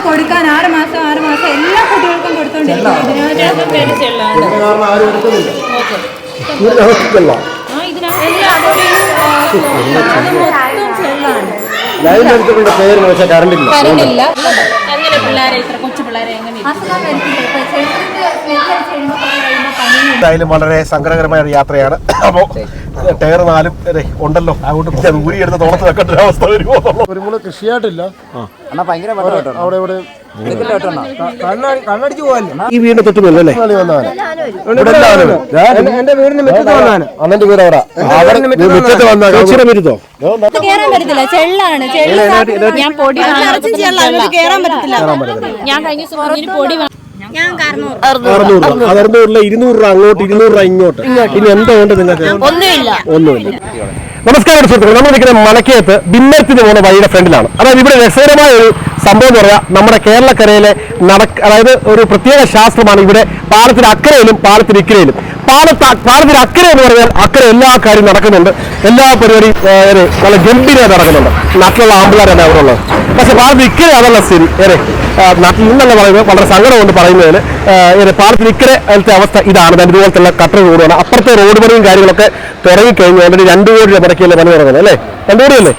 കൊടുക്കാൻ ആറ് മാസം ആറ് മാസം എല്ലാ കുട്ടികൾക്കും കൊടുത്തോണ്ടിരിക്കും ഇതിനകത്ത് ലൈൻ എടുത്തിട്ടുണ്ട് പേര് പക്ഷേ കറണ്ട് ഇല്ല. എങ്ങനെ പിള്ളേരെ ഇത്ര കൊച്ചു പിള്ളേരെ എന്തായാലും വളരെ സങ്കടകരമായ ഒരു യാത്രയാണ്. അപ്പോൾ ടയർ നാലും അതെ ഉണ്ടല്ലോ. അങ്ങോട്ട് ഊരി ഊരിയെടുത്ത് തോളത്ത് വെക്കേണ്ട ഒരു അവസ്ഥ വരുമോ ഒരു മൂന്ന് കൃഷിയായിട്ടില്ല. അവിടെ ഇവിടെ കണ്ണടിച്ചു പോകല്ലേ ഈ വീടിന് തൊട്ട് എന്റെ മുറ്റത്ത് വന്നാണ്. വീട് അവിടെ. അവിടെ മുറ്റത്ത് വന്ന ചേച്ചിയുടെ വീരുത്തോ കേറാൻ പറ്റത്തില്ല. ചെള്ളാണ്. ഞാൻ പൊടി കേറാൻ പറ്റത്തില്ല. ഞാൻ കഴിഞ്ഞ ദിവസം പൊടി അറുന്നൂറ്. ഇരുന്നൂറ് രൂപ അങ്ങോട്ട് ഇരുന്നൂറ് രൂപ ഇങ്ങോട്ട്. ഇനി എന്താ വേണ്ടത് നിങ്ങൾക്ക്? ഒന്നുമില്ല. ഒന്നുമില്ല. നമസ്കാരം സുഹൃത്തുക്കൾ നമ്മൾ നിൽക്കുന്ന മലക്കയത്ത് ബിമ്മരത്തിന് പോകുന്ന വഴിയുടെ ഫ്രണ്ടിലാണ്. അതായത് ഇവിടെ രസകരമായ ഒരു സംഭവം എന്ന് നമ്മുടെ കേരളക്കരയിലെ നടക്ക അതായത് ഒരു പ്രത്യേക ശാസ്ത്രമാണ് ഇവിടെ പാലത്തിന് അക്കരയിലും പാലത്തിന് ഇക്കരയിലും. പാലത്ത് പാലത്തിന് അക്കര എന്ന് പറഞ്ഞാൽ അക്കര എല്ലാ കാര്യവും നടക്കുന്നുണ്ട്. എല്ലാ പരിപാടിയും നല്ല ഗംഭീരമായി നടക്കുന്നുണ്ട്. നാട്ടിലുള്ള ആമ്പിളാരാണ് അവിടെ ഉള്ളത്. പക്ഷെ പാലത്തിന് ഇക്കര അതല്ല സ്ഥിതി. ഏറെ നാട്ടിൽ നിന്നല്ല പറയുന്നത്. വളരെ സങ്കടമുണ്ട് പറയുന്നതിന് ഏറെ പാലത്തിന് ഇക്കര അതിലത്തെ അവസ്ഥ ഇതാണ്. ഇതുപോലത്തെ കട്ടർ റോഡാണ് അപ്പുറത്തെ റോഡ് പണിയും കാര്യങ്ങളൊക്കെ തുടങ്ങിക്കഴിഞ്ഞു അതിന്റെ രണ്ട് കോടി രൂപ മുടക്കിയല്ലേ പണി തുടങ്ങുന്നത് അല്ലേ? രണ്ട് കോടിയല്ലേ?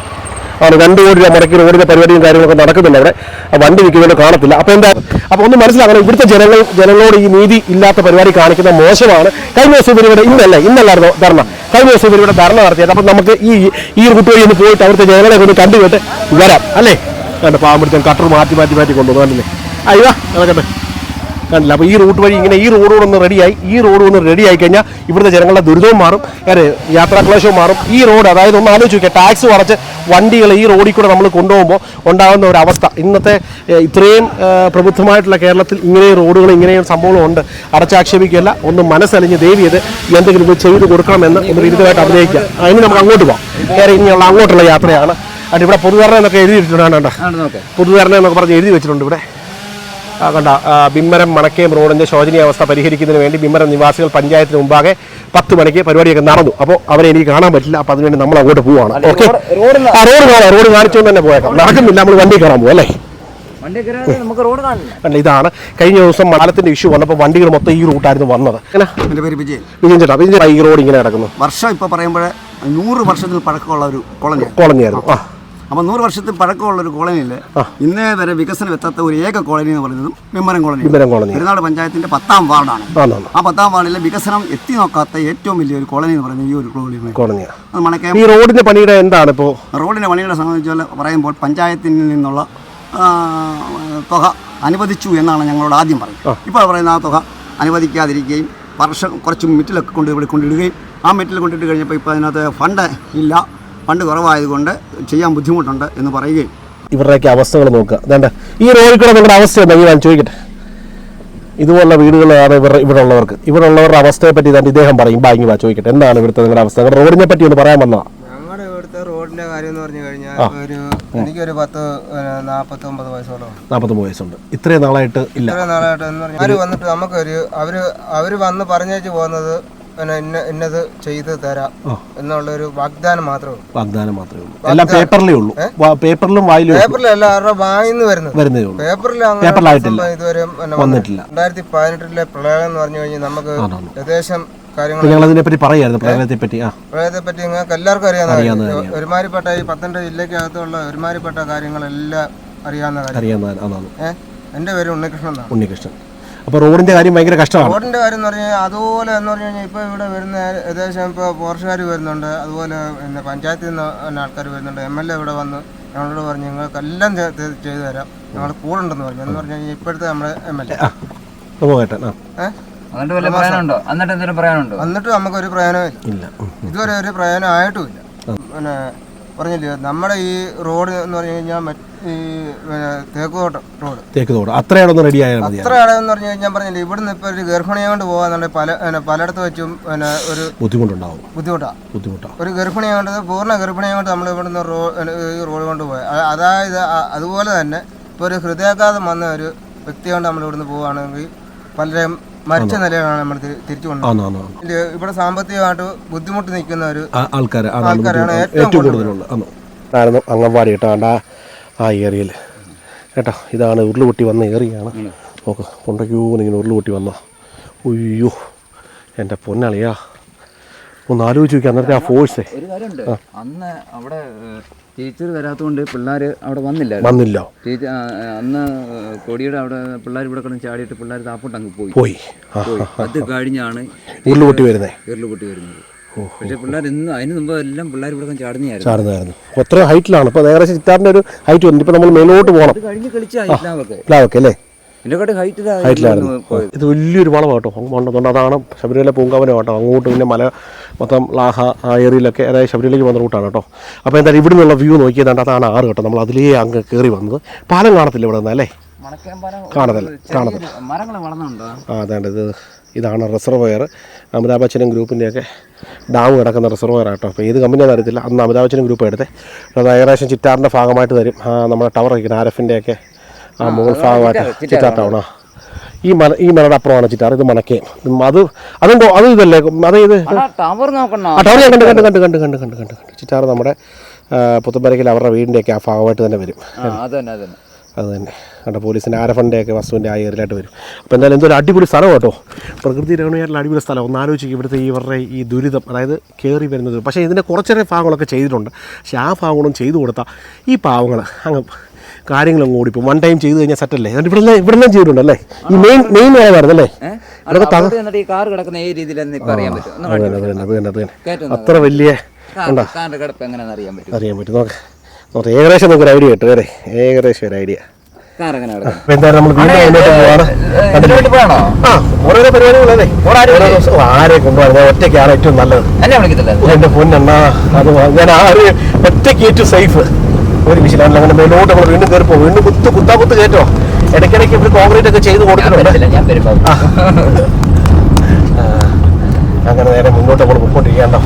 ആണ് രണ്ട് കോടി രൂപ മുടക്കി റോഡിന്റെ പരിപാടിയും കാര്യങ്ങളൊക്കെ നടക്കുന്നുണ്ട് അവിടെ. വണ്ടി നിൽക്കുന്നതുകൊണ്ട് കാണത്തില്ല. അപ്പോൾ എന്താ? അപ്പോൾ ഒന്ന് മനസ്സിലാക്കണം ഇവിടുത്തെ ജനങ്ങൾ ജനങ്ങളോട് ഈ നീതി ഇല്ലാത്ത പരിപാടി കാണിക്കുന്ന മോശമാണ്. കഴിഞ്ഞ ദിവസം ഇവരിവിടെ ഇന്നല്ല ഇന്നല്ലായിരുന്നോ? ധർണ. കഴിഞ്ഞ ദിവസം ഇവരിവിടെ ധർണ നടത്തിയത്. അപ്പോൾ നമുക്ക് ഈ ഈ വഴി ഒന്ന് പോയിട്ട് അവിടുത്തെ ജനങ്ങളെ ഒന്ന് കണ്ടുകേട്ട് വരാം. അല്ലേ? കണ്ട് പാമ്പടുത്തും കട്ടർ മാറ്റി മാറ്റി മാറ്റി കണ്ടില്ലേ? അയ്യോ നടക്കട്ടെ. കണ്ടില്ല. അപ്പോൾ ഈ റൂട്ട് വഴി ഇങ്ങനെ ഈ റോഡ് ഒന്ന് റെഡിയായി ഈ റോഡ് ഒന്ന് റെഡി ആയി കഴിഞ്ഞാൽ ഇവിടുത്തെ ജനങ്ങളുടെ ദുരിതവും മാറും. യാത്രാക്ലേശവും മാറും. ഈ റോഡ് അതായത് ഒന്ന് ആലോചിച്ച് നോക്കിയാൽ ടാക്സ് കുറച്ച് വണ്ടികൾ ഈ റോഡിൽ കൂടെ നമ്മൾ കൊണ്ടുപോകുമ്പോൾ ഉണ്ടാകുന്ന ഒരു അവസ്ഥ. ഇന്നത്തെ ഇത്രയും പ്രബുദ്ധമായിട്ടുള്ള കേരളത്തിൽ ഇങ്ങനെയും റോഡുകൾ ഇങ്ങനെയും സംഭവങ്ങളും ഉണ്ട്. അടച്ചാക്ഷേപിക്കുകയല്ല. ഒന്ന് മനസ്സലിഞ്ഞ് ദേവിയത് എന്തെങ്കിലും ഇത് ചെയ്ത് കൊടുക്കണമെന്ന് ഒന്ന് വിരുദ്ധമായിട്ട് അഭിനയിക്കാം. അതിന് നമുക്ക് അങ്ങോട്ട് പോകാം വേറെ ഇനിയുള്ള അങ്ങോട്ടുള്ള യാത്രയാണ്. അത് ഇവിടെ എന്നൊക്കെ എഴുതി വെച്ചിട്ടുണ്ട് കണ്ടോ പൊതുവരണ എന്നൊക്കെ പറഞ്ഞ് എഴുതി വെച്ചിട്ടുണ്ട് ഇവിടെ. കണ്ട ബിമ്മരം മണക്കയം റോഡിന്റെ ശോചനീയാവസ്ഥ പരിഹരിക്കുന്നതിന് വേണ്ടി ബിമ്മരം നിവാസികൾ പഞ്ചായത്തിന് മുമ്പാകെ പത്ത് മണിക്ക് പരിപാടിയൊക്കെ നടന്നു. അപ്പോൾ അവരെ എനിക്ക് കാണാൻ പറ്റില്ല. അപ്പോൾ അതിനുവേണ്ടി നമ്മൾ അങ്ങോട്ട് പോവാണ്. ഓക്കെ? ആ റോഡ് കാണാം. റോഡ് കാണിച്ചുകൊണ്ട് തന്നെ പോയേക്കാം. നടക്കുന്നില്ല. നമ്മൾ വണ്ടി കയറാൻ പോകും അല്ലേ? വണ്ടി കയറി നമുക്ക് റോഡ് കാണില്ല. ഇതാണ് കഴിഞ്ഞ ദിവസം മലത്തിന്റെ ഇഷ്യൂ വന്നപ്പോൾ വണ്ടികൾ മൊത്തം ഈ റൂട്ടായിരുന്നു വന്നത്. വിജയൻ. ചേട്ടാ വിജയൻ ചേട്ടാ ഈ റോഡ് ഇങ്ങനെ കിടക്കുന്നു. വർഷം ഇപ്പൊ പറയുമ്പോഴേ നൂറ് വർഷത്തിൽ പഴക്കമുള്ള ഒരു കോളനി കോളനിയായിരുന്നു. ആ. അപ്പോൾ നൂറ് വർഷത്തിൽ പഴക്കമുള്ള ഒരു കോളനിയിൽ ഇന്നേ വരെ വികസനം എത്താത്ത ഒരു ഏക കോളനി എന്ന് പറയുന്നത് വിമരം കോളനി കോളനി പെരുന്നാട് പഞ്ചായത്തിന്റെ പത്താം വാർഡാണ്. ആ പത്താം വാർഡിലെ വികസനം എത്തി നോക്കാത്ത ഏറ്റവും വലിയൊരു കോളനി എന്ന് പറയുന്നത് ഈ ഒരു മണക്കയം ഈ റോഡിന്റെ പണിയുടെ എന്താണ് ഇപ്പോൾ റോഡിന്റെ പണിയുടെ സംബന്ധിച്ച് പറയുമ്പോൾ പഞ്ചായത്തിൽ നിന്നുള്ള തുക അനുവദിച്ചു എന്നാണ് ഞങ്ങളോട് ആദ്യം പറയുന്നത്. ഇപ്പോൾ പറയുന്ന ആ തുക അനുവദിക്കാതിരിക്കുകയും വർഷം കുറച്ച് മെറ്റിലൊക്കെ കൊണ്ട് ഇവിടെ കൊണ്ടിടുകയും ആ മെറ്റിൽ കൊണ്ടിട്ട് കഴിഞ്ഞപ്പോൾ ഇപ്പോൾ അതിനകത്ത് ഫണ്ട് ഇല്ല. ഫണ്ട് കുറവായതുകൊണ്ട് ചെയ്യാൻ ബുദ്ധിമുട്ടുണ്ട് എന്ന് പറയുകയും. ഇവരുടെയൊക്കെ അവസ്ഥകൾ നോക്കുക. വേണ്ട ഈ റോഡിൽ കൂടെ നിങ്ങളുടെ അവസ്ഥ എന്താ ഞാൻ ചോദിക്കട്ടെ. ഇതുപോലുള്ള വീടുകളാണ് ഇവർ ഇവിടെ ഉള്ളവർക്ക് ഇവിടെ ഉള്ളവരുടെ അവസ്ഥയെ പറ്റി തന്നെ ഇദ്ദേഹം പറയും. ബാങ്കി വാ ചോദിക്കട്ടെ. എന്താണ് ഇവിടുത്തെ നിങ്ങളുടെ അവസ്ഥ? നിങ്ങളുടെ റോഡിനെ പറ്റി ഒന്ന് പറയാൻ വന്നതാ. ഞങ്ങളുടെ ഇവിടുത്തെ റോഡിന്റെ കാര്യം എന്ന് പറഞ്ഞു കഴിഞ്ഞാൽ ഒരു എനിക്കൊരു പത്ത് നാപ്പത്തി ഒമ്പത് വയസ്സോളം. നാൽപ്പത്തൊമ്പത് വയസ്സുണ്ട്. ഇത്രയും നാളായിട്ട് ഇല്ല. ഇത്രയും നാളായിട്ട് എന്ന് പറഞ്ഞാൽ അവർ വന്നിട്ട് നമുക്കൊരു അവർ അവർ വന്ന് പറഞ്ഞേച്ച് പോകുന്നത് ഇന്ന ഇന്നത് ചെയ്ത് തരാം എന്നുള്ള ഒരു വാഗ്ദാനം മാത്രമേ ഉള്ളൂ. വാഗ്ദാനം മാത്രമേ ഉള്ളൂ. എല്ലാം പേപ്പറിലേ ഉള്ളൂ. പേപ്പറിലും വായിലും പേപ്പറിലല്ല അവരുടെ വായിന്ന് വരുന്നത്? വരുന്നേ ഉള്ളൂ. പേപ്പറിൽ പേപ്പറിലായിട്ടില്ല. ഇതുവരെ വന്നിട്ടില്ല. രണ്ടായിരത്തി പതിനെട്ടിലെ പ്രളയം എന്ന് പറഞ്ഞു കഴിഞ്ഞാൽ നമുക്ക് ഏകദേശം ഞങ്ങൾ അതിനെപ്പറ്റി പറ്റി പറയായിരുന്നു പ്രളയത്തെ പറ്റി പ്രളയത്തെ പറ്റി നിങ്ങൾക്ക് എല്ലാവർക്കും അറിയാവുന്ന. ഒരുമാതിരിപ്പെട്ട ഈ പത്തനംതിട്ട ജില്ലക്കകത്തുള്ള ഒരുമാതിരിപ്പെട്ട കാര്യങ്ങളെല്ലാം അറിയാവുന്ന അറിയാവുന്ന എന്റെ പേര് ഉണ്ണികൃഷ്ണൻ ഉണ്ണികൃഷ്ണൻ. അപ്പോൾ റോഡിന്റെ കാര്യം ഭയങ്കര കഷ്ടമാണ്. റോഡിന്റെ കാര്യം എന്ന് പറഞ്ഞാൽ അതുപോലെ എന്ന് പറഞ്ഞു കഴിഞ്ഞാൽ ഇപ്പോൾ ഇവിടെ വരുന്ന ഏകദേശം ഇപ്പോൾ പോർച്ചുകാർ വരുന്നുണ്ട്. അതുപോലെ പിന്നെ പഞ്ചായത്തിൽ നിന്ന് ആൾക്കാർ വരുന്നുണ്ട്. എം എൽ എ ഇവിടെ വന്ന് ഞങ്ങളോട് പറഞ്ഞു നിങ്ങൾക്കെല്ലാം എല്ലാം ചെയ്ത് തരാം. ഞങ്ങൾ കൂടെ ഉണ്ടെന്ന് പറഞ്ഞു. എന്ന് പറഞ്ഞു കഴിഞ്ഞാൽ ഇപ്പോഴത്തെ നമ്മുടെ എം എൽ എ. എന്നിട്ട് നമുക്ക് ഒരു പ്രയോജനമില്ല ഇല്ല. ഇതുവരെ ഒരു പ്രയോജനം ആയിട്ടുമില്ല പിന്നെ പറഞ്ഞില്ലേ നമ്മുടെ ഈ റോഡ് എന്ന് പറഞ്ഞു കഴിഞ്ഞാൽ മറ്റ് ഈ തേക്കുതോട്ടം റോഡ്. തേക്ക് തോട് അത്രയോടൊന്ന് റെഡി ആയാൽ മതി. അത്ര അടവെന്ന് പറഞ്ഞു കഴിഞ്ഞാൽ പറഞ്ഞില്ലേ ഇവിടുന്ന് ഇപ്പോൾ ഒരു ഗർഭിണിയെ കൊണ്ട് പോകാന്നുണ്ടെങ്കിൽ പല പിന്നെ പലയിടത്ത് വെച്ചും പിന്നെ ഒരു ബുദ്ധിമുട്ടുണ്ടാവും. ബുദ്ധിമുട്ടാണ് ബുദ്ധിമുട്ടാവും ഒരു ഗർഭിണിയെ കൊണ്ട് പൂർണ ഗർഭിണിയെ കൊണ്ട് നമ്മൾ ഇവിടുന്ന് റോ ഈ റോഡ് കൊണ്ട് പോയി. അ- അതായത് അ- അതുപോലെ തന്നെ ഇപ്പോൾ ഒരു ഹൃദയാഘാതം വന്ന ഒരു വ്യക്തി കൊണ്ട് നമ്മൾ ഇവിടുന്ന് പോവുകയാണെങ്കിൽ പലരെയും മരിച്ച നിലയിലാണ് നമ്മൾ തിരി- തിരിച്ചു കൊണ്ടുപോകുന്നത് ഇവിടെ സാമ്പത്തികമായിട്ട് ബുദ്ധിമുട്ട് നിൽക്കുന്ന ഒരു ആൾക്കാർ ആൾക്കാരാണ് ഏറ്റവും ഏറ്റവും കൂടുതലുള്ള ആണോ ആയിരുന്നു അംഗൻവാടി കേട്ടോ ആ ആ ഏരിയയിൽ കേട്ടോ ഇതാണ് ഉരുളുപൊട്ടി വന്ന ഏറിയാണ്. നോക്ക് പൊണ്ടയ്ക്കൂന്ന് ഇങ്ങനെ ഉരുളുപൊട്ടി വന്ന ഉയ്യോ എന്റെ പൊന്നളിയാ. ഒന്ന് ആലോചിച്ച് നോക്കി അന്നത്തെ ആ ഫോഴ്സേ. അന്ന് അവിടെ ടീച്ചർ വരാത്തതുകൊണ്ട് പിള്ളേർ അവിടെ വന്നില്ല. വന്നില്ല ടീച്ചർ അന്ന് കൊടിയുടെ അവിടെ പിള്ളേർ ഇവിടെ കിടന്ന് ചാടിയിട്ട് പിള്ളേർ താപ്പോട്ട് അങ്ങ് പോയി. പോയി. അത് കഴിഞ്ഞാണ് ഉരുളുപൊട്ടി വരുന്നേ. ഉരുളുപൊട്ടി വരുന്നത്. പക്ഷെ പിള്ളേർ ഇന്ന് അതിന് മുമ്പ് എല്ലാം പിള്ളേർ ഇവിടെ ചാടുന്നതായിരുന്നു. ചാടുന്നതായിരുന്നു. അപ്പോൾ എത്ര ഹൈറ്റിലാണ് ഇപ്പോൾ ഏകദേശം ചിത്താറിന്റെ ഒരു ഹൈറ്റ് വന്നു ഇപ്പോൾ നമ്മൾ മേലോട്ട് പോകണം. കഴിഞ്ഞ് കളിച്ച ഇസ്ലാമൊക്കെ പ്ലാവൊക്കെ അല്ലേ? ഇതിനെക്കാട്ടി ഹൈറ്റിലാണ് ഹൈറ്റിലായിരുന്നു ഇത് വലിയൊരു വളമാണ് കേട്ടോ. അങ്ങ് മണ്ണതുകൊണ്ട് അതാണ് ശബരിമല പൂങ്കാവനം കേട്ടോ. അങ്ങോട്ട് പിന്നെ മല മൊത്തം ലാഹ ആ ഏരിയയിലൊക്കെ അതായത് ശബരിമലയ്ക്ക് വന്ന റൂട്ടാണ് കേട്ടോ. അപ്പോൾ എന്തായാലും ഇവിടെ നിന്നുള്ള വ്യൂ നോക്കിയതാണ്ട് അതാണ് ആറ് കേട്ടോ. നമ്മൾ അതിലേ അങ്ങ് കയറി വന്നത്. പാലം കാണത്തില്ല ഇവിടെ നിന്ന് അല്ലേ? കാണത്തില്ല. കാണത്തില്ല. ആ അതാണ്ട് ഇത് ഇതാണ് റിസർവയർ. അമിതാഭ് ഗ്രൂപ്പിന്റെയൊക്കെ ഡാം കിടക്കുന്ന റിസർവയർ ആട്ടോ. അപ്പോൾ ഏത് കമ്പനിയാണെന്ന് അറിയത്തില്ല. അന്ന് അമിതാഭ് ബച്ചനും ഗ്രൂപ്പ് എടുത്തേ. അത് ഏകദേശം ചിറ്റാറിന്റെ ഭാഗമായിട്ട് തരും നമ്മുടെ ടവർ വയ്ക്കുന്ന ആർ എഫിന്റെയൊക്കെ ആ മുകൾ ഭാഗമായിട്ട് ചിറ്റാർ ടൗണാ ഈ മല ഈ മലയുടെ അപ്പുറമാണ് ചിറ്റാർ ഇത് മണക്കേം അത് അതുണ്ടോ? അത് ഇതല്ലേ? അത് ഇത് ടവർ കണ്ട് കണ്ട് കണ്ട് കണ്ട് കണ്ട് കണ്ട് കണ്ട് ചിറ്റാർ നമ്മുടെ പുത്തമ്പരക്കിൽ അവരുടെ വീടിന്റെയൊക്കെ ആ ഭാഗമായിട്ട് തന്നെ വരും. അത് തന്നെ. കണ്ട പോലീസിന്റെ ആരഫണ്ടിന്റെയൊക്കെ വസ്തുവിന്റെ ആ ഏരിയയിലായിട്ട് വരും. അപ്പോൾ എന്തായാലും എന്തൊരു അടിപൊളി സ്ഥലം കേട്ടോ. പ്രകൃതി രമണീയമായിട്ടുള്ള അടിപൊളി സ്ഥലം. ഒന്ന് ആലോചിക്കും ഇവിടുത്തെ ഇവരുടെ ഈ ദുരിതം അതായത് കയറി വരുന്നത്. പക്ഷേ ഇതിന്റെ കുറച്ചേറെ ഭാഗങ്ങളൊക്കെ ചെയ്തിട്ടുണ്ട്. പക്ഷേ ആ ഭാഗങ്ങളും ചെയ്തു കൊടുത്താൽ ഈ പാവങ്ങൾ അങ്ങ് കാര്യങ്ങളും കൂടി ഇപ്പം വൺ ടൈം ചെയ്തു കഴിഞ്ഞാൽ സെറ്റല്ലേ ഇവിടെ ഇവിടെ ചെയ്തിട്ടുണ്ട് അല്ലേ? ഈ മെയിൻ മെയിൻ വേറെ അത്ര വലിയ അറിയാൻ പറ്റും. നോക്കാം. ഏകദേശം നമുക്കൊരു ഐഡിയ കിട്ടും. അല്ലേ ഏകദേശം ഒരു ഐഡിയ കാർ അങ്ങനെ എന്തായാലും നമ്മൾ വീണ്ടും ആ ഓരോരോ പരിപാടികളല്ലേ? ആരെ കൊണ്ടുപോകാൻ? ഞാൻ ഒറ്റയ്ക്കാണ് ഏറ്റവും നല്ലത്. എന്നെ വിളിക്കത്തില്ല. എന്റെ പൊന്നെണ്ണ അത് ഞാൻ ആ ഒരു ഒറ്റയ്ക്ക് ഏറ്റവും സേഫ് ഒരു വിശിലാണ് അങ്ങനെ മേലോട്ട് നമ്മൾ വീണ്ടും കയറിപ്പോ വീണ്ടും കുത്ത് കുത്താ കുത്ത് കയറ്റോ? ഇടയ്ക്കിടയ്ക്ക് ഇവർ കോൺക്രീറ്റ് ഒക്കെ ചെയ്ത് കൊടുക്കുന്നുണ്ട് ഞാൻ വരുമ്പോ അങ്ങനെ നേരെ മുന്നോട്ട് നമ്മൾ പൊക്കോണ്ടിരിക്കാണ്ടോ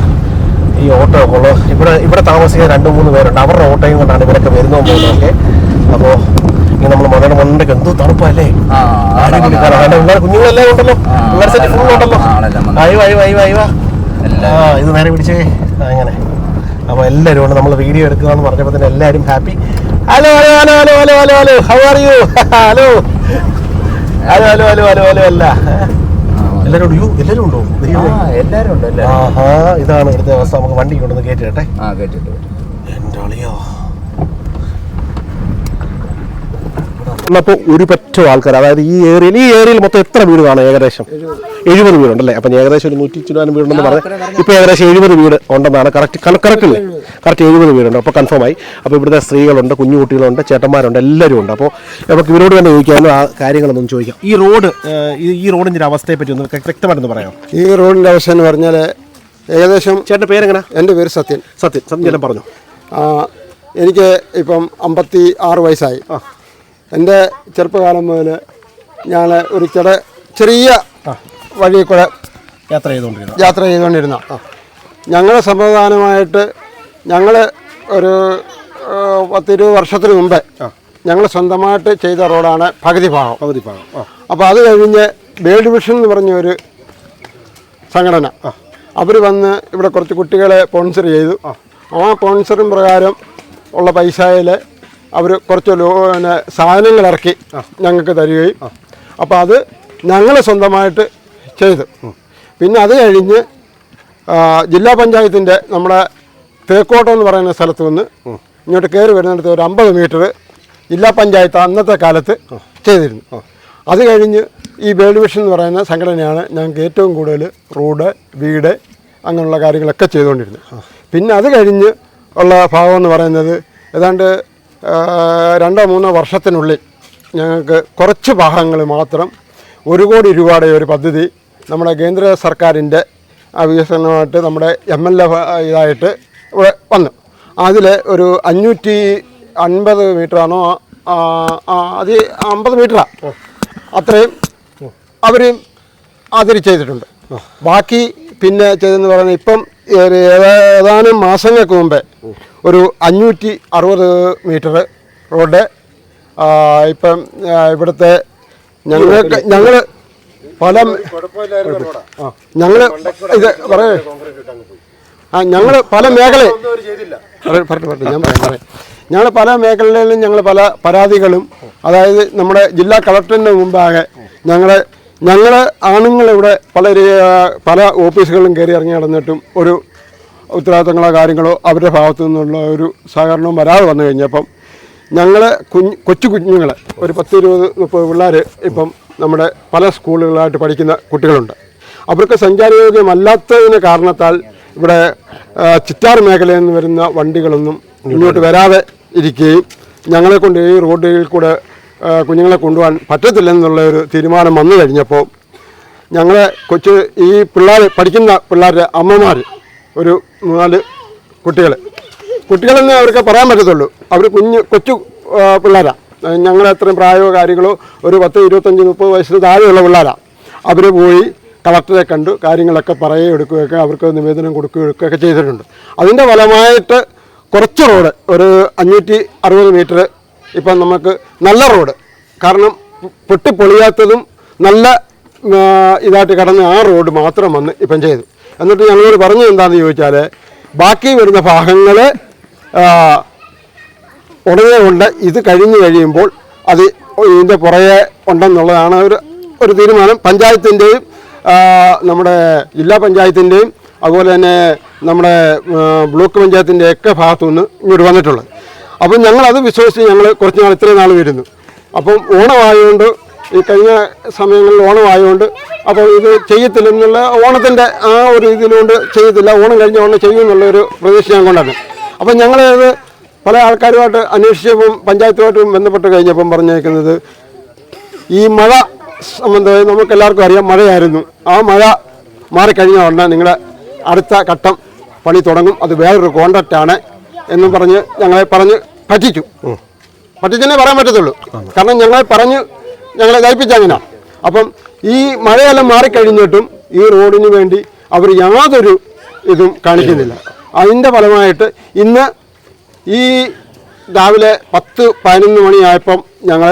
ഈ ഓട്ടോ ഒക്കെ ഇവിടെ ഇവിടെ താമസിക്കാൻ രണ്ട് മൂന്ന് പേരുണ്ട്. അവരുടെ ഓട്ടോയും കൊണ്ടാണ് ഇവരൊക്കെ വരുന്നത് അപ്പോ അപ്പോൾ ഇങ്ങനെ നമ്മൾ മലയുടെ മണ്ണൊക്കെ എന്തോ തണുപ്പല്ലേ? അടിപൊളി പിള്ളേർ കുഞ്ഞുങ്ങളെല്ലാം ഉണ്ടല്ലോ? പിള്ളേർ സെറ്റ് ഫുൾ ഉണ്ടല്ലോ. അയ്യോ എല്ലാം. ആ ഇത് നേരെ പിടിച്ചേ. അങ്ങനെ അപ്പോൾ എല്ലാവരും ഉണ്ട്. നമ്മൾ വീഡിയോ എടുക്കുക എന്ന് പറഞ്ഞപ്പോൾ തന്നെ എല്ലാവരും happy hello hello hello hello hello hello how are you hello hello hello hello hello hello അല്ല. എല്ലാരും ഉണ്ട്? യു എല്ലാവരും ഉണ്ടോ? എല്ലാരും ഉണ്ട് എല്ലാരും ആഹാ ഇതാണ് ഇവിടുത്തെ അവസ്ഥ. നമുക്ക് വണ്ടി കൊണ്ടൊന്ന് കേട്ടിട്ടെ എന്റെ അളിയോ. അപ്പോൾ ഒരു പറ്റം ആൾക്കാർ അതായത് ഈ ഏരിയയിൽ ഈ ഏരിയയിൽ മൊത്തം എത്ര വീട് കാണും ഏകദേശം? എഴുപത് വീടുണ്ടല്ലേ അപ്പം ഏകദേശം ഒരു നൂറ്റി ചുരുവാനും വീടുണ്ടെന്ന് പറഞ്ഞാൽ ഇപ്പോൾ ഏകദേശം എഴുപത് വീട് ഉണ്ടെന്നാണ് കറക്റ്റ് കണക്കില്ലേ? കറക്റ്റ് എഴുപത് വീടുണ്ട്. അപ്പോൾ കൺഫേം ആയി. അപ്പോൾ ഇവിടുത്തെ സ്ത്രീകളുണ്ട് കുഞ്ഞു കുട്ടികളുണ്ട് ചേട്ടന്മാരുണ്ട് എല്ലാവരും ഉണ്ട്. അപ്പോൾ നമുക്ക് ഇവരോട് തന്നെ ചോദിക്കാനും ആ കാര്യങ്ങളൊന്നും ചോദിക്കാം. ഈ റോഡ് ഈ- റോഡിന്റെ ഒരു അവസ്ഥയെ പറ്റി ഒന്ന് വ്യക്തമായിട്ടൊന്ന് പറയാം ഈ റോഡിന്റെ അവസ്ഥ എന്ന് പറഞ്ഞാൽ ഏകദേശം ചേട്ടന്റെ പേരെങ്ങനെ? എന്റെ പേര് സത്യൻ. സത്യൻ. സത്യം പറഞ്ഞു. എനിക്ക് ഇപ്പം അമ്പത്തി ആറ് വയസ്സായി എന്റെ ചെറുപ്പകാലം മുതൽ ഞാൻ ഒരു ചെറ ചെറിയ വഴിയിൽ കൂടെ യാത്ര ചെയ്തുകൊണ്ടിരുന്നു യാത്ര ചെയ്തുകൊണ്ടിരുന്ന. ഞങ്ങൾ സമാധാനമായിട്ട് ഞങ്ങൾ ഒരു പത്തിരുപത് വർഷത്തിന് മുമ്പേ ഞങ്ങൾ സ്വന്തമായിട്ട് ചെയ്ത റോഡാണ് പകുതി ഭാഗം. പകുതി ഭാഗം. അപ്പോൾ അത് കഴിഞ്ഞ് വേൾഡ് വിഷൻ എന്ന് പറഞ്ഞ ഒരു സംഘടന. അവർ വന്ന് ഇവിടെ കുറച്ച് കുട്ടികളെ സ്പോൺസർ ചെയ്തു. ആ. സ്പോൺസറിൻ പ്രകാരം ഉള്ള പൈസയിൽ അവർ കുറച്ച് പിന്നെ സാധനങ്ങൾ ഇറക്കി ഞങ്ങൾക്ക് തരികയും. അപ്പോൾ അത് ഞങ്ങൾ സ്വന്തമായിട്ട് ചെയ്തു. പിന്നെ അത് കഴിഞ്ഞ് ജില്ലാ പഞ്ചായത്തിന്റെ നമ്മുടെ തേക്കോട്ടം എന്ന് പറയുന്ന സ്ഥലത്ത് നിന്ന് ഇങ്ങോട്ട് കയറി വരുന്നിടത്ത് ഒരു അമ്പത് മീറ്റർ ജില്ലാ പഞ്ചായത്ത് അന്നത്തെ കാലത്ത് ചെയ്തിരുന്നു. അത് കഴിഞ്ഞ് ഈ വേൾഡ് വിഷൻ എന്ന് പറയുന്ന സംഘടനയാണ് ഞങ്ങൾക്ക് ഏറ്റവും കൂടുതൽ റോഡ് വീട് അങ്ങനെയുള്ള കാര്യങ്ങളൊക്കെ ചെയ്തുകൊണ്ടിരുന്നത്. പിന്നെ അത് കഴിഞ്ഞ് ഉള്ള ഭാഗം എന്ന് പറയുന്നത് ഏതാണ്ട് രണ്ടോ മൂന്നോ വർഷത്തിനുള്ളിൽ ഞങ്ങൾക്ക് കുറച്ച് ഭാഗങ്ങൾ മാത്രം ഒരു കോടി രൂപയുടെ ഒരു പദ്ധതി നമ്മുടെ കേന്ദ്ര സർക്കാരിന്റെ വികസനമായിട്ട് നമ്മുടെ എം എൽ എ ഇതായിട്ട് ഇവിടെ വന്നു. അതിൽ ഒരു അഞ്ഞൂറ്റി അൻപത് മീറ്ററാണോ അത് അമ്പത് മീറ്ററാണ് അത്രയും അവർ അതിൽ ചെയ്തിട്ടുണ്ട്. ബാക്കി പിന്നെ ചെയ്തെന്ന് പറഞ്ഞാൽ ഇപ്പം ഏതാനും മാസങ്ങൾക്ക് മുമ്പേ ഒരു അഞ്ഞൂറ്റി അറുപത് മീറ്റർ റോഡ്. ഇപ്പം ഇവിടുത്തെ ഞങ്ങൾക്ക് ഞങ്ങൾ പല ഞങ്ങൾ ഇത് പറയേ. ആ ഞങ്ങൾ പല മേഖല ഞാൻ ഞങ്ങൾ പല മേഖലകളിലും ഞങ്ങൾ പല പരാതികളും അതായത് നമ്മുടെ ജില്ലാ കളക്ടറിന് മുമ്പാകെ ഞങ്ങൾ ഞങ്ങൾ ആണുങ്ങൾ ഇവിടെ പല പല ഓഫീസുകളിലും കയറി ഇറങ്ങി നടന്നിട്ടും ഒരു ഉത്തരവാദിത്തങ്ങളോ കാര്യങ്ങളോ അവരുടെ ഭാഗത്തു നിന്നുള്ള ഒരു സഹകരണവും വരാതെ വന്നു കഴിഞ്ഞപ്പം ഞങ്ങൾ കുഞ്ഞ് കൊച്ചു കുഞ്ഞുങ്ങൾ ഒരു പത്ത് ഇരുപത് മുപ്പത് പിള്ളേർ ഇപ്പം നമ്മുടെ പല സ്കൂളുകളായിട്ട് പഠിക്കുന്ന കുട്ടികളുണ്ട്. അവർക്ക് സഞ്ചാരയോഗ്യമല്ലാത്തതിന് കാരണത്താൽ ഇവിടെ ചിറ്റാർ മേഖലയിൽ നിന്ന് വരുന്ന വണ്ടികളൊന്നും ഇങ്ങോട്ട് വരാതെ ഇരിക്കുകയും ഞങ്ങളെ കൊണ്ട് ഈ റോഡുകളിൽ കൂടെ കുഞ്ഞുങ്ങളെ കൊണ്ടുപോകാൻ പറ്റത്തില്ലെന്നുള്ള ഒരു തീരുമാനം വന്നു കഴിഞ്ഞപ്പോൾ ഞങ്ങളെ കൊച്ചു ഈ പിള്ളേർ പഠിക്കുന്ന പിള്ളേരുടെ അമ്മമാർ ഒരു നാല് കുട്ടികൾ കുട്ടികളെന്ന് അവർക്ക് പറയാൻ പറ്റത്തുള്ളൂ. അവർ കുഞ്ഞ് കൊച്ചു പിള്ളേരാണ് ഞങ്ങൾ അത്രയും പ്രായമോ കാര്യങ്ങളോ ഒരു പത്ത് ഇരുപത്തഞ്ച് മുപ്പത് വയസ്സിന് താഴെയുള്ള പിള്ളേരാണ് അവർ പോയി കളക്ടറെ കണ്ടു കാര്യങ്ങളൊക്കെ പറയുകയും എടുക്കുകയൊക്കെ അവർക്ക് നിവേദനം കൊടുക്കുകയും എടുക്കുകയൊക്കെ ചെയ്തിട്ടുണ്ട്. അതിന്റെ ഫലമായിട്ട് കുറച്ച് റോഡ് ഒരു അഞ്ഞൂറ്റി അറുപത് മീറ്റർ ഇപ്പം നമുക്ക് നല്ല റോഡ്. കാരണം പൊട്ടിപ്പൊളിയാത്തതും നല്ല ഇതായിട്ട് കടന്ന് ആ റോഡ് മാത്രം വന്ന് ഇപ്പം ചെയ്തു. എന്നിട്ട് ഞങ്ങളോട് പറഞ്ഞത് എന്താണെന്ന് ചോദിച്ചാൽ ബാക്കി വരുന്ന ഭാഗങ്ങൾ ഉടനെ കൊണ്ട് ഇത് കഴിഞ്ഞു കഴിയുമ്പോൾ അത് ഇതിന്റെ പുറകെ ഉണ്ടെന്നുള്ളതാണ് ഒരു ഒരു തീരുമാനം. പഞ്ചായത്തിന്റെയും നമ്മുടെ ജില്ലാ പഞ്ചായത്തിന്റെയും അതുപോലെ തന്നെ നമ്മുടെ ബ്ലോക്ക് പഞ്ചായത്തിന്റെ ഒക്കെ ഭാഗത്തുനിന്ന് ഇങ്ങോട്ട് വന്നിട്ടുള്ളത്. അപ്പം ഞങ്ങളത് വിശ്വസിച്ച് ഞങ്ങൾ കുറച്ച് നാൾ ഇത്രയും നാൾ വരുന്നു. അപ്പം ഓണമായതുകൊണ്ട് ഈ കഴിഞ്ഞ സമയങ്ങളിൽ ഓണമായതുകൊണ്ട് അപ്പോൾ ഇത് ചെയ്യത്തില്ലെന്നുള്ള ഓണത്തിന്റെ ആ ഒരു ഇതിലുകൊണ്ട് ചെയ്യത്തില്ല. ഓണം കഴിഞ്ഞ ഓണം ചെയ്യുമെന്നുള്ള ഒരു പ്രതീക്ഷ ഞാൻ കൊണ്ടാണ്. അപ്പോൾ ഞങ്ങളത് പല ആൾക്കാരുമായിട്ട് അന്വേഷിച്ചപ്പം പഞ്ചായത്തുമായിട്ടും ബന്ധപ്പെട്ട് കഴിഞ്ഞപ്പം പറഞ്ഞേക്കുന്നത് ഈ മഴ സംബന്ധമായി നമുക്ക് എല്ലാവർക്കും അറിയാം മഴയായിരുന്നു. ആ മഴ മാറിക്കഴിഞ്ഞ ഉടനെ നിങ്ങളുടെ അടുത്ത ഘട്ടം പണി തുടങ്ങും. അത് വേറൊരു കോൺട്രാക്റ്റാണ് എന്നും പറഞ്ഞ് ഞങ്ങളെ പറഞ്ഞ് പറ്റിച്ചു. പറ്റിച്ചെന്നേ പറയാൻ പറ്റത്തുള്ളൂ. കാരണം ഞങ്ങളെ പറഞ്ഞ് ഞങ്ങളെ ധരിപ്പിച്ചങ്ങനെ അപ്പം ഈ മഴയെല്ലാം മാറിക്കഴിഞ്ഞിട്ടും ഈ റോഡിന് വേണ്ടി അവർ യാതൊരു ഇതും കാണിക്കുന്നില്ല. അതിന്റെ ഫലമായിട്ട് ഇന്ന് ഈ രാവിലെ പത്ത് പതിനൊന്ന് മണിയായപ്പം ഞങ്ങൾ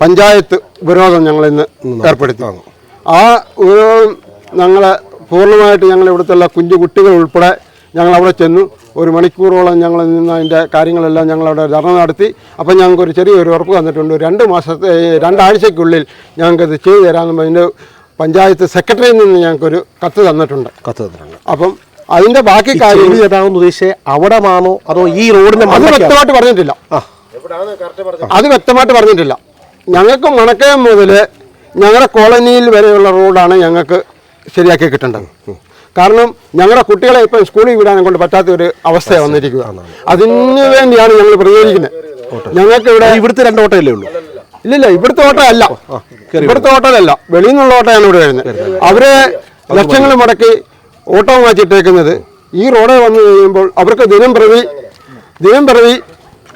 പഞ്ചായത്ത് വിരോധം ഞങ്ങൾ ഇന്ന് ഏർപ്പെടുത്തി. ആ വിരോധം ഞങ്ങൾ പൂർണമായിട്ട് ഞങ്ങൾ ഇവിടുത്തെ കുഞ്ഞു കുട്ടികൾ ഉൾപ്പെടെ ഞങ്ങൾ അവിടെ ചെന്നു. ഒരു മണിക്കൂറോളം ഞങ്ങൾ നിന്ന് അതിന്റെ കാര്യങ്ങളെല്ലാം ഞങ്ങളവിടെ ധർണ നടത്തി. അപ്പം ഞങ്ങൾക്ക് ഒരു ചെറിയൊരു ഉറപ്പ് തന്നിട്ടുണ്ട്. രണ്ട് മാസത്തെ രണ്ടാഴ്ചയ്ക്കുള്ളിൽ ഞങ്ങൾക്കത് ചെയ്തു തരാമെന്ന് പറഞ്ഞ് പഞ്ചായത്ത് സെക്രട്ടറിയിൽ നിന്ന് ഞങ്ങൾക്കൊരു കത്ത് തന്നിട്ടുണ്ട്. കത്ത് തന്നിട്ടുണ്ട്. അപ്പം അതിന്റെ ബാക്കി കാര്യം ഏതാണെന്ന് ഉദ്ദേശിച്ചത് അവിടമാണോ അതോ ഈ റോഡിന്റെ അത്? വ്യക്തമായിട്ട് പറഞ്ഞിട്ടില്ല. അത് വ്യക്തമായിട്ട് പറഞ്ഞിട്ടില്ല. ഞങ്ങൾക്ക് മണക്കയം മുതൽ ഞങ്ങളുടെ കോളനിയിൽ വരെയുള്ള റോഡാണ് ഞങ്ങൾക്ക് ശരിയാക്കി കിട്ടേണ്ടത്. കാരണം ഞങ്ങളുടെ കുട്ടികളെ ഇപ്പം സ്കൂളിൽ വിടാനെ കൊണ്ട് പറ്റാത്ത ഒരു അവസ്ഥയാണ് വന്നിരിക്കുക. അതിന് വേണ്ടിയാണ് ഞങ്ങൾ പ്രതികരിക്കുന്നത് ഞങ്ങൾക്ക് ഇവിടെ ഇവിടുത്തെ രണ്ട് ഓട്ടമല്ലേ ഉള്ളൂ? ഇല്ല ഇവിടുത്തെ ഓട്ടോ അല്ല ഇവിടുത്തെ ഓട്ടോയല്ല വെളിയിൽ നിന്നുള്ള ഓട്ടോയാണ് ഇവിടെ വരുന്നത് അവരെ ലക്ഷങ്ങൾ മുടക്കി ഓട്ടോ മാറ്റിയിട്ടേക്കുന്നത് ഈ റോഡ് വന്നു കഴിയുമ്പോൾ അവർക്ക് ദിനം പ്രതി ദിനം പ്രതി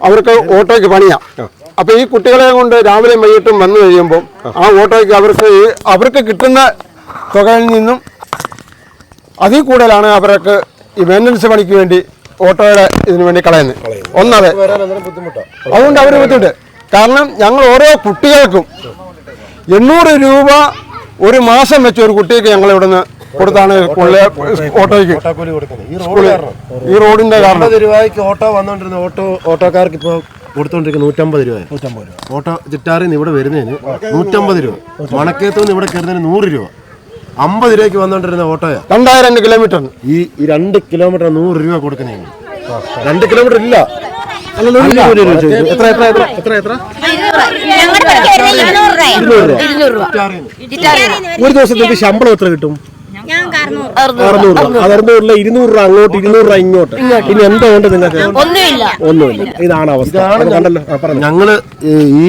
അവർക്ക് ഓട്ടോയ്ക്ക് പണിയാം. അപ്പൊ ഈ കുട്ടികളെ കൊണ്ട് രാവിലെയും വൈകിട്ടും വന്നു കഴിയുമ്പോൾ ആ ഓട്ടോയ്ക്ക് അവർക്ക് അവർക്ക് കിട്ടുന്ന തുകയിൽ നിന്നും അതിൽ കൂടുതലാണ് അവർക്ക് ഈ മെയിന്റനൻസ് പണിക്ക് വേണ്ടി ഓട്ടോയുടെ ഇതിനു വേണ്ടി കളയുന്നത്. ഒന്നത് അതുകൊണ്ട് അവർ ബുദ്ധിമുട്ട്. കാരണം ഞങ്ങൾ ഓരോ കുട്ടികൾക്കും എണ്ണൂറ് രൂപ ഒരു മാസം വെച്ച് ഒരു കുട്ടിക്ക് ഞങ്ങൾ ഇവിടുന്ന് കൊടുത്താണ് ഓട്ടോയ്ക്ക്. ഓട്ടോക്കൂലി കൊടുക്കുന്നത്. ഈ റോഡ് കാരണം. ഈ റോഡിന്റെ കാരണം. രൂപയ്ക്ക് ഓട്ടോ വന്നോണ്ടിരുന്ന ഓട്ടോ ഓട്ടോക്കാർക്ക് ഇപ്പോൾ കൊടുത്തോണ്ടിരിക്കുന്ന നൂറ്റമ്പത് രൂപ നൂറ്റമ്പത് രൂപ. ഓട്ടോ ചിറ്റാറിൽ നിന്ന് ഇവിടെ വരുന്നതിന് നൂറ്റമ്പത് രൂപ. മണക്കേത്തുനിന്ന് ഇവിടെ കയറുന്നതിന് നൂറ് രൂപ. അമ്പത് രൂപയ്ക്ക് വന്നോണ്ടിരുന്ന ഓട്ടോയാ. രണ്ടായിരം കിലോമീറ്റർ ഈ ഈ രണ്ട് കിലോമീറ്റർ നൂറ് രൂപ കൊടുക്കണേ രണ്ട് കിലോമീറ്റർ ഇല്ല. ഒരു ദിവസത്തേക്ക് ശമ്പളം എത്ര കിട്ടും? അറുന്നൂറ്. രൂപ അത് രൂപ ഇരുന്നൂറ് രൂപ അങ്ങോട്ട് ഇരുന്നൂറ് രൂപ ഇങ്ങോട്ട്. ഇനി എന്താ ഉണ്ട് നിങ്ങൾക്ക്? ഒന്നുമില്ല. ഒന്നുമില്ല. ഇതാണ് അവസ്ഥ. അത് കണ്ടല്ലോ. ആ, പറഞ്ഞോ. ഞങ്ങൾ ഈ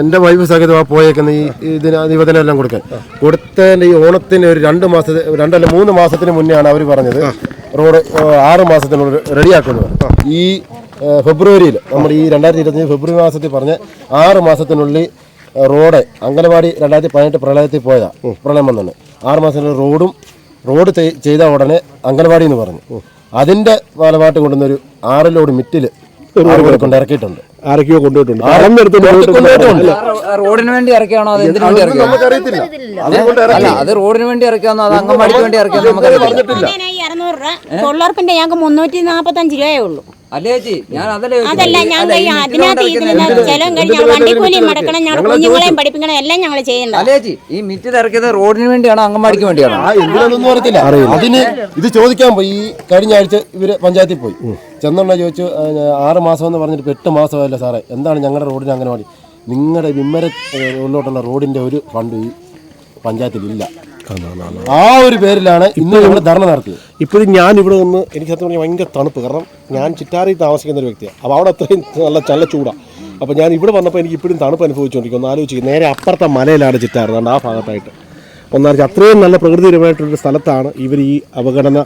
എന്റെ വൈഫ് സഹിതമാ പോയേക്കുന്ന ഈ ഇതിന് നിവേദനം എല്ലാം കൊടുക്കാൻ. കൊടുത്തതിന്റെ ഈ ഓണത്തിന് ഒരു രണ്ട് മാസത്തെ രണ്ടല്ല മൂന്ന് മാസത്തിന് മുന്നേ ആണ് അവർ പറഞ്ഞത് റോഡ് ആറ് ആറ് മാസത്തിനുള്ളിൽ റെഡിയാക്കുന്നത് ഈ ഫെബ്രുവരിയിൽ നമ്മൾ ഈ രണ്ടായിരത്തി ഇരുപത്തി ഫെബ്രുവരി മാസത്തിൽ പറഞ്ഞ ആറ് മാസത്തിനുള്ളിൽ റോഡ് അംഗനവാടി രണ്ടായിരത്തി പതിനെട്ട് പ്രളയത്തിൽ പോയതാ. പ്രളയം വന്നു ആറ് മാസത്തിനുള്ളിൽ റോഡും റോഡ് ചെയ്ത ഉടനെ അംഗനവാടി എന്ന് പറഞ്ഞു അതിന്റെ ഫലമായിട്ട് കൊണ്ടുവന്നൊരു ആറ് ലോഡ് മിറ്റിൽ കൊണ്ട് ഇറക്കിയിട്ടുണ്ട് ആരൊക്കെയോ കൊണ്ടുപോയിട്ടുണ്ട് റോഡിന് വേണ്ടി ഇറക്കിയാണോ അത് എന്തിനു വേണ്ടി ഇറക്കിയാണോ അത് റോഡിന് വേണ്ടി ഇറക്കിയാണോ? അത് അംഗൻവാടിക്ക് വേണ്ടി ഇറക്കിയാണോ? നമുക്ക് അറുന്നൂറ് രൂപ. തൊഴിലുറപ്പിന്റെ ഞങ്ങൾക്ക് മുന്നൂറ്റി നാപ്പത്തഞ്ച് രൂപയേ ഉള്ളൂ. അതല്ലേ ഞാൻ അതിനകത്ത് ചെലവും വണ്ടിക്കൂലിയും മടക്കണം ഞങ്ങളുടെ കുഞ്ഞുങ്ങളെയും പഠിപ്പിക്കണം എല്ലാം ഞങ്ങൾ ചെയ്യണ്ട ഈ ഇറക്കിയത് റോഡിന് വേണ്ടിയാണോ അംഗൻവാടിക്ക് വേണ്ടിയാണോ? ആ എന്തിനാണെന്നൊന്നും അറിയത്തില്ല അതിന് ഇത് ചോദിക്കാൻ പോയി. ഈ കഴിഞ്ഞ ആഴ്ച ഇവർ പഞ്ചായത്തിൽ പോയി. ചെന്നെണ്ണ ചോദിച്ചു ആറ് മാസം എന്ന് പറഞ്ഞിട്ട് എട്ട് മാസമല്ല സാറേ. എന്താണ് ഞങ്ങളുടെ റോഡിന് അങ്ങനെ മതി നിങ്ങളുടെ വിമ്മര ഉള്ളോട്ടുള്ള റോഡിന്റെ ഒരു ഫണ്ട് ഈ പഞ്ചായത്തിൽ ഇല്ല. ആ ഒരു പേരിലാണ് ഇന്ന് നമ്മൾ ധർണ നടത്തിയത്. ഇപ്പോഴും ഞാൻ ഇവിടെ നിന്ന് എനിക്ക് സത്യം പറഞ്ഞാൽ ഭയങ്കര തണുപ്പ്. കാരണം ഞാൻ ചിറ്റാറി താമസിക്കുന്ന ഒരു വ്യക്തിയാണ് അപ്പോൾ അവിടെ അത്രയും നല്ല ചല്ല ചൂടാണ് അപ്പോൾ ഞാൻ ഇവിടെ വന്നപ്പോൾ എനിക്ക് ഇപ്പോഴും തണുപ്പ് അനുഭവിച്ചുകൊണ്ടിരിക്കും ഒന്ന് ആലോചിച്ച് നേരെ അപ്പുറത്തെ മലയിലാണ് ചിറ്റാറ്. അതുകൊണ്ട് ആ ഭാഗത്തായിട്ട്. ഒന്നാമത് അത്രയും നല്ല പ്രകൃതിപരമായിട്ടുള്ള സ്ഥലത്താണ് ഇവർ ഈ അവഗണന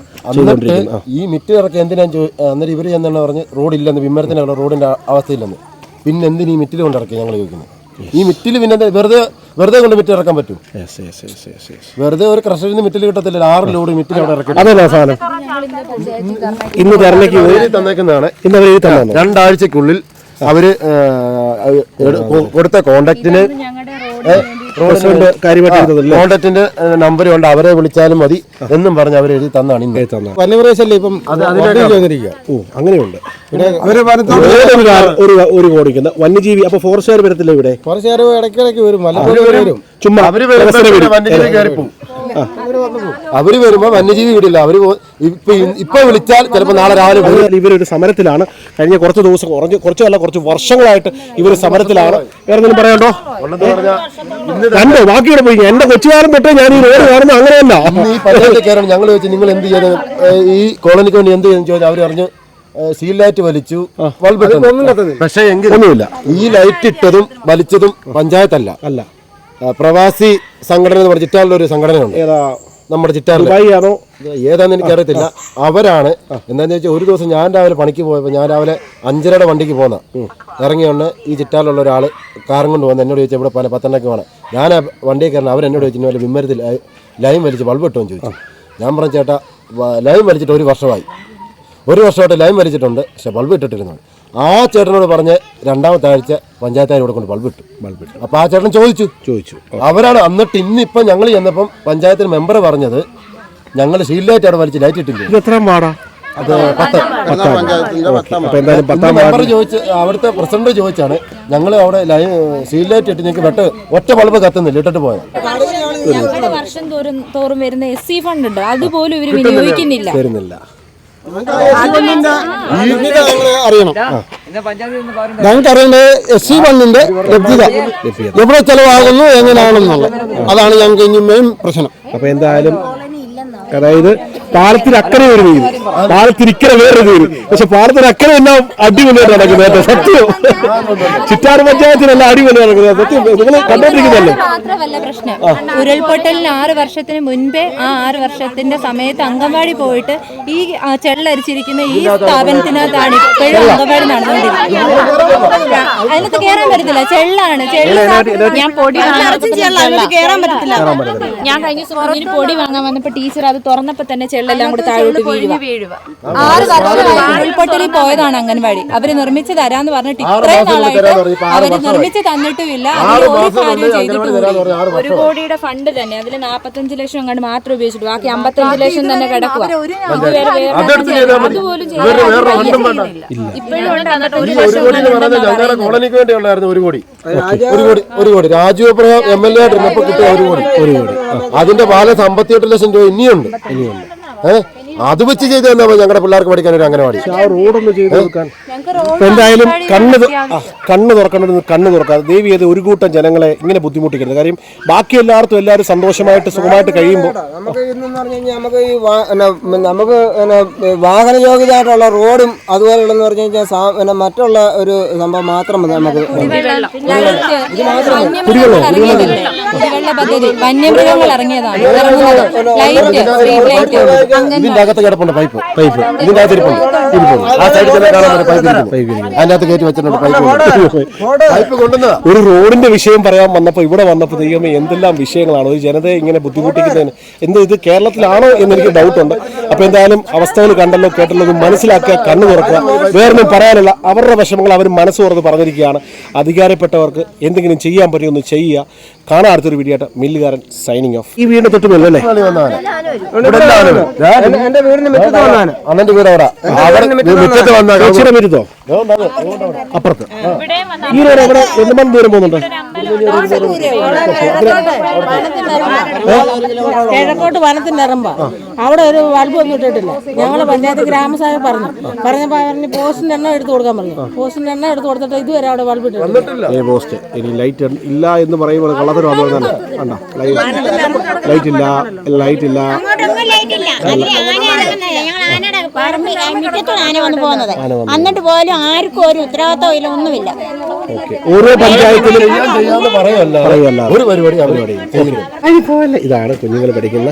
ഈ മിറ്റ് ഇറക്കി എന്തിനാ ചോ- അന്നേരം ഇവർ എന്താണ് പറഞ്ഞ് റോഡില്ലെന്ന് വിമ്മരത്തിനുള്ള റോഡിന്റെ അവസ്ഥയില്ലെന്ന്. പിന്നെ എന്തിനീ ഈ മിറ്റിൽ കൊണ്ടിറക്കി ഞങ്ങൾ ചോദിക്കുന്നത്? ഈ മിറ്റിൽ പിന്നെ വെറുതെ വെറുതെ കൊണ്ട് മിറ്റ് ഇറക്കാൻ പറ്റും. Yes, yes, yes, yes, yes. വെറുതെ ഒരു ക്രഷറിൽ നിന്ന് മിറ്റിൽ കിട്ടത്തില്ല ആറ് ലോഡ് മിറ്റിൽ അവിടെ ഇറക്കി അതല്ല സാധനം. ഇന്ന് എഴുതി തന്നേക്കുന്നതാണ്. ഇന്ന് അവർ എഴുതി തന്നെ രണ്ടാഴ്ചക്കുള്ളിൽ അവർ കൊടുത്ത കോണ്ടാക്റ്റിന് കോണ്ടാക്റ്റിന്റെ നമ്പർ കൊണ്ട് അവരെ വിളിച്ചാലും മതി എന്നും പറഞ്ഞ് അവർ എഴുതി തന്നാണ് ഇന്ന്. തന്നെ. വന്യപ്രദേശല്ലേ ഇപ്പം ഓ അങ്ങനെയുണ്ട്. ഒരു ഒരു കോടിക്കുന്ന വന്യജീവി അപ്പൊ ഫോറസ്റ്റുകാർ വരത്തില്ല ഇവിടെ? ഇടയ്ക്കിടയ്ക്ക് വരും ചുമ്മാ അവർ. വന്യജീവി അവർ വരുമ്പോ വന്യജീവി വിടില്ല. അവർ ഇപ്പൊ ഇപ്പൊ വിളിച്ചാൽ ചിലപ്പോ നാളെ രാവിലെ ഇവരൊരു സമരത്തിലാണ്. കഴിഞ്ഞ കുറച്ച് ദിവസം കുറച്ച് കുറച്ചല്ല കുറച്ച് വർഷങ്ങളായിട്ട് ഇവർ സമരത്തിലാണ്. വേറെ എന്തെങ്കിലും പറയാണ്ടോ കണ്ടോ? ബാക്കിയുടെ പോയി. എന്റെ കൊച്ചുകാരൻ തൊട്ടേ ഞാൻ ഈ റോഡ് കാണുന്ന അങ്ങനെയല്ല. ഈ പഞ്ചായത്തിൽ കയറണം. ഞങ്ങൾ ചോദിച്ചു നിങ്ങൾ എന്ത് ചെയ്തു ഈ കോളനിക്ക് വേണ്ടി എന്ത് ചെയ്യുന്നു ചോദിച്ചാൽ അവർ പറഞ്ഞു സീൽ ലൈറ്റ് വലിച്ചു. പക്ഷേ എങ്കിലൊന്നുമില്ല ഈ ലൈറ്റ് ഇട്ടതും വലിച്ചതും പഞ്ചായത്തല്ല. അല്ല. പ്രവാസി സംഘടന എന്ന് പറഞ്ഞിട്ടുള്ള ഒരു സംഘടനയുണ്ട്. ഏതാ? നമ്മുടെ ചിറ്റാറിൽ ദുബായി ആണോ? ഏതാന്ന് എനിക്കറിയത്തില്ല. അവരാണ് എന്താന്ന് വെച്ചാൽ ഒരു ദിവസം ഞാൻ രാവിലെ പണിക്ക് പോയപ്പോൾ ഞാൻ രാവിലെ അഞ്ചരയുടെ വണ്ടിക്ക് പോന്ന. ഇറങ്ങിയോണ്ട് ഈ ചിറ്റാറിലുള്ള ഒരാൾ കാറും കൊണ്ട് വന്ന് എന്നോട് ചോദിച്ചാൽ ഇവിടെ പല പത്തെണ്ണയ്ക്ക് വേണം. ഞാൻ ആ വണ്ടിയിൽ കയറണം അവരെന്നോട് ചോദിച്ചു പോലെ വിമ്മരത്തിൽ ലൈൻ വലിച്ച് ബൾബ് ഇട്ടോന്ന് ചോദിച്ചു. ഞാൻ പറഞ്ഞ ചേട്ടാ ലൈം ലൈൻ വലിച്ചിട്ട് ഒരു വർഷമായി. ഒരു വർഷമായിട്ട് ലൈൻ വലിച്ചിട്ടുണ്ട് പക്ഷെ ബൾബ് ഇട്ടിട്ടിരുന്നു. ആ ചേട്ടനോട് പറഞ്ഞ് രണ്ടാമത്തെ ആഴ്ച പഞ്ചായത്താർ ഇവിടെ കൊണ്ട് ബൾബ് ഇട്ടു. ബൾബ് ഇട്ടു. അപ്പോൾ ആ ചേട്ടൻ ചോദിച്ചു. ചോദിച്ചു. അവരാണ് എന്നിട്ട് ഇന്നിപ്പം ഞങ്ങൾ ചെന്നപ്പം പഞ്ചായത്തിൽ മെമ്പർ പറഞ്ഞത് ഞങ്ങൾ ഷീൽ ലൈറ്റ് അവിടെ വലിച്ച് ലൈറ്റ് ഇട്ടില്ല? ഇത് എത്രാം വാടാ അത് പത്ത് പഞ്ചായത്തിന്റെ പത്താം അപ്പൊ എന്തായാലും ഇന്ന് പത്താം മെമ്പർ വാർഡ്. ചോദിച്ച് അവിടുത്തെ പ്രസിഡന്റ് ചോദിച്ചാണ് ഞങ്ങൾ അവിടെ സീൽ ലൈറ്റ് ഇട്ട് ഞങ്ങൾക്ക് വെട്ട് ഒറ്റ ബൾബ് കത്തുന്നില്ല ഇട്ടിട്ട് പോയത് ഞങ്ങളുടെ വർഷം തോറും തോറും വരുന്ന എസ് സി ഫണ്ട് ഉണ്ട്. അതുപോലും ഇവർ വിനിയോഗിക്കുന്നില്ല. തരുന്നില്ല ഞങ്ങൾ അറിയണം. ഞങ്ങൾക്ക് അറിയേണ്ടത് എസ് സി വണ്ണിന്റെ ലഭ്യത എവിടെ ചെലവാകുന്നു എങ്ങനെയാണെന്നുള്ളത്. അതാണ് ഞങ്ങൾക്ക് ഇനി മെയിൻ പ്രശ്നം. അപ്പൊ എന്തായാലും അതായത് പാലത്തിന് അക്കരെ ഒരു വീട് പാലത്തിന് ഇക്കരെ വേറൊരു വീട് പക്ഷെ പാലത്തിന് അക്കരെ എല്ലാം അടിപൊളിയായിട്ട് നടക്കുന്നത് സത്യം. ചിറ്റാറ് പഞ്ചായത്തിനെല്ലാം അടിപൊളി നടക്കുന്നത് സത്യം. നിങ്ങൾ കണ്ടോണ്ടിരിക്കുന്നല്ലേ മാത്രമല്ല പ്രശ്നം. ഉരുൾപൊട്ടലിന് ആറ് വർഷത്തിന് മുൻപേ ആ ആറ് വർഷത്തിന്റെ സമയത്ത് അംഗൻവാടി പോയിട്ട് ഈ ചെള്ളരിച്ചിരിക്കുന്ന ഈ സ്ഥാപനത്തിനകത്താണ് ഇപ്പോഴും അംഗൻവാടി നടന്നുകൊണ്ടിരിക്കുന്നത്. അതിനകത്ത് കയറാൻ പറ്റത്തില്ല. ചെള്ളാണ്. ചെള്ള ഞാൻ പൊടി കയറാൻ പറ്റത്തില്ല. ഞാൻ കഴിഞ്ഞ ദിവസം പൊടി വാങ്ങാൻ വന്നപ്പോ ടീച്ചർ അത് തുറന്നപ്പോ തന്നെ ചെള്ളെല്ലാം കൂടി താഴോട്ട് വീഴുക. ആറ് വർഷമായി ഉരുൾപൊട്ടലിൽ പോയതാണ് അംഗൻവാടി അവർ നിർമ്മിച്ച് തരാന്ന് പറഞ്ഞിട്ട് ഇത്രയും നാളായിട്ട് അവർ നിർമ്മിച്ച് തന്നിട്ടുമില്ല. ഒരു കാര്യം ചെയ്തിട്ടുമില്ല ഒരു കോടിയുടെ ഫണ്ട് തന്നെ. അതിൽ നാപ്പത്തഞ്ച് ലക്ഷം അങ്ങോട്ട് മാത്രം ഉപയോഗിച്ചിട്ട് ബാക്കി അമ്പത്തഞ്ച് ലക്ഷം തന്നെ കിടക്കുക അതുപോലും ഒരു കോടി കോളനിക്ക് വേണ്ടിയുള്ളായിരുന്നു ഒരു കോടി. ഒരു കോടി ഒരു കോടി. Raju Abraham M L A ആയിട്ട് കിട്ടിയ ഒരു കോടി. ഒരു കോടി. അതിന്റെ പാല അമ്പത്തിയെട്ട് ലക്ഷം രൂപ ഇനിയുണ്ട്. ഇനിയുണ്ട് ഏഹ് അത് വെച്ച് ചെയ്ത് തന്നെ ഞങ്ങളുടെ പിള്ളേർക്ക് പഠിക്കാൻ ഒരു അംഗനവാടി ആ റോഡൊന്ന് ചെയ്ത് കൊടുക്കാൻ എന്തായാലും കണ്ണ് കണ്ണ് തുറക്കേണ്ടത് കണ്ണ് തുറക്കാതെ ദേവി ഏത് ഒരു കൂട്ടം ജനങ്ങളെ ഇങ്ങനെ ബുദ്ധിമുട്ടിക്കരുത് കാര്യം ബാക്കി എല്ലാവർക്കും എല്ലാവരും സന്തോഷമായിട്ട് സുഖമായിട്ട് കഴിയുമ്പോൾ നമുക്ക് ഇതെന്ന് പറഞ്ഞു കഴിഞ്ഞാൽ നമുക്ക് ഈ നമുക്ക് വാഹന യോഗ്യതയായിട്ടുള്ള റോഡും അതുപോലെയുള്ളതെന്ന് പറഞ്ഞു കഴിഞ്ഞാൽ പിന്നെ മറ്റുള്ള ഒരു സംഭവം മാത്രം മതി നമുക്ക് വന്യമൃഗങ്ങൾ ഇറങ്ങിയതാണ് ലൈറ്റ് സ്ട്രീറ്റ് ലൈറ്റ് അകത്ത് കിടപ്പുണ്ട് പൈപ്പ് പൈപ്പ് ഇതിന്റെ അകത്ത് ഇരിപ്പുണ്ട്. ഇരിപ്പുണ്ട്. ആ സൈഡിൽ കാണാൻ പൈപ്പ് അകത്ത് കയറ്റി വെച്ചിട്ടുണ്ട് പൈപ്പ് പൈപ്പ് കൊണ്ടുവന്ന ഒരു റോഡിന്റെ വിഷയം പറയാൻ വന്നപ്പോൾ ഇവിടെ വന്നപ്പോൾ ദൈവമേ എന്തെല്ലാം വിഷയങ്ങളാണ്? ഒരു ജനതയെ ഇങ്ങനെ ബുദ്ധിമുട്ടിക്കുന്നതിന് എന്ത് ഇത് കേരളത്തിലാണോ എന്ന് എനിക്ക് ഡൗട്ടുണ്ട് അപ്പൊ എന്തായാലും അവസ്ഥകൾ കണ്ടല്ലോ കേട്ടല്ലോ മനസ്സിലാക്കുക കണ്ണു തുറക്കുക. വേറൊന്നും പറയാനല്ല. അവരുടെ വിഷമങ്ങൾ അവർ മനസ്സ് തുറന്ന് പറഞ്ഞിരിക്കുകയാണ്. അധികാരപ്പെട്ടവർക്ക് എന്തെങ്കിലും ചെയ്യാൻ പറ്റുമെന്ന് ചെയ്യുക. കാണാൻ അടുത്തൊരു വീഡിയോ ആയിട്ട്. മില്ലുകാരൻ സൈനിങ് ഓഫ് ഈ വീടിന്റെ തൊട്ട് മേലല്ലേ എന്റെ വീടിന് മുറ്റത്ത് വന്നാണ്. അമ്മന്റെ വീട് അവിടെ അവിടെ മുറ്റത്ത് വന്നാണ്. ചേച്ചിയുടെ വീരുത്തോ അപ്പുറത്ത്. ഈ റോഡ് എന്ത് മണി ദൂരം പോകുന്നുണ്ട്? കിഴക്കോട്ട് വനത്തിന്റെ ഇറമ്പ. അവിടെ ഒരു ബൾബ് ഒന്നും ഇട്ടിട്ടില്ല. ഞങ്ങളെ പഞ്ചായത്ത് ഗ്രാമസഭ പറഞ്ഞു. പറഞ്ഞപ്പോ പറഞ്ഞു പോസ്റ്റിന്റെ എണ്ണം എടുത്തു കൊടുക്കാൻ പറഞ്ഞു. പോസ്റ്റിന്റെ എണ്ണം എടുത്തു കൊടുത്തിട്ട് ഇതുവരെ അവിടെ ബൾബ് ഇട്ടിട്ടില്ല. പോസ്റ്റ്. ഇനി ലൈറ്റ് ഇല്ല എന്ന് പറയുമ്പോൾ കള്ളത്തരം പറഞ്ഞാൽ കണ്ട ലൈറ്റ് ഇല്ല. ലൈറ്റ് ഇല്ല. മുറ്റത്തോട് ആന വന്ന് പോകുന്നത് എന്നിട്ട് പോലും ആർക്കും ഒരു ഉത്തരവാദിത്തം ഇല്ല ഒന്നുമില്ല. ഓരോ പഞ്ചായത്തിലും പറയല്ല ഒരു പരിപാടി ഇതാണ് കുഞ്ഞുങ്ങൾ പഠിക്കുന്ന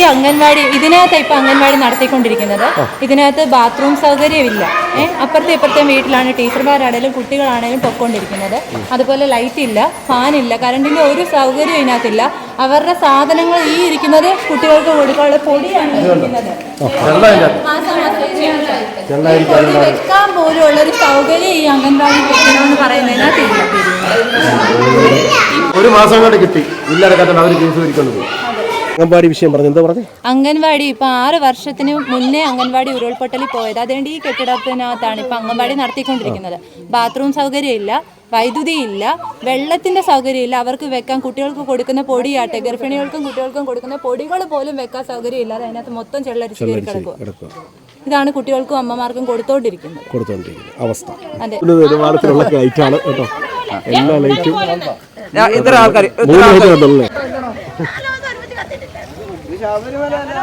ഈ അംഗൻവാടി ഇതിനകത്ത് ഇപ്പൊ അംഗൻവാടി നടത്തിക്കൊണ്ടിരിക്കുന്നത്. ഇതിനകത്ത് ബാത്റൂം സൗകര്യമില്ല. ഏഹ് അപ്പുറത്തെ ഇപ്പുറത്തെ വീട്ടിലാണ് ടീച്ചർമാരാണേലും കുട്ടികളാണേലും പൊക്കോണ്ടിരിക്കുന്നത്. അതുപോലെ ലൈറ്റ് ഇല്ല ഫാൻ ഇല്ല കറണ്ടിന്റെ ഒരു സൗകര്യം ഇതിനകത്തില്ല. അവരുടെ സാധനങ്ങൾ ഈ ഇരിക്കുന്നത് കുട്ടികൾക്ക് കൊടുക്കാനുള്ള പൊടിയാണ് ഇരിക്കുന്നത്. പൊടി വെക്കാൻ പോലും ഉള്ള ഒരു സൗകര്യം ഈ അംഗൻവാടി എന്ന് പറയുന്നതിനകത്തില്ല ഒരു മാസം കൊണ്ട് കിട്ടി. ഇല്ലാതെ അവർ കേസ് പോയി. അംഗൻവാടി വിഷയം പറഞ്ഞു. എന്താ പറഞ്ഞു? അംഗൻവാടി. ഇപ്പൊ ആറ് വർഷത്തിന് മുന്നേ അംഗൻവാടി ഉരുൾപൊട്ടലിൽ പോയത്. അതുകൊണ്ട് ഈ കെട്ടിടത്തിനകത്താണ് ഇപ്പൊ അംഗൻവാടി നടത്തിക്കൊണ്ടിരിക്കുന്നത്. ബാത്റൂം സൗകര്യം ഇല്ല വൈദ്യുതി ഇല്ല വെള്ളത്തിന്റെ സൗകര്യം ഇല്ല അവർക്ക് വെക്കാൻ കുട്ടികൾക്ക് കൊടുക്കുന്ന പൊടിയാട്ടെ ഗർഭിണികൾക്കും കുട്ടികൾക്കും കൊടുക്കുന്ന പൊടികൾ പോലും വെക്കാൻ സൗകര്യം ഇല്ലാതെ അതിനകത്ത് മൊത്തം ചെള്ളരിച്ച് കയറി കിടക്കുക ഇതാണ് കുട്ടികൾക്കും അമ്മമാർക്കും കൊടുത്തോണ്ടിരിക്കുന്നത്. കൊടുത്തോണ്ടിരിക്കുന്നത്. അവസ്ഥ. അതെ. ലൈറ്റാണ് കേട്ടോ. എല്ലാ ലൈറ്റും ഇത്ര ആൾക്കാർ കണ്ടല്ലേ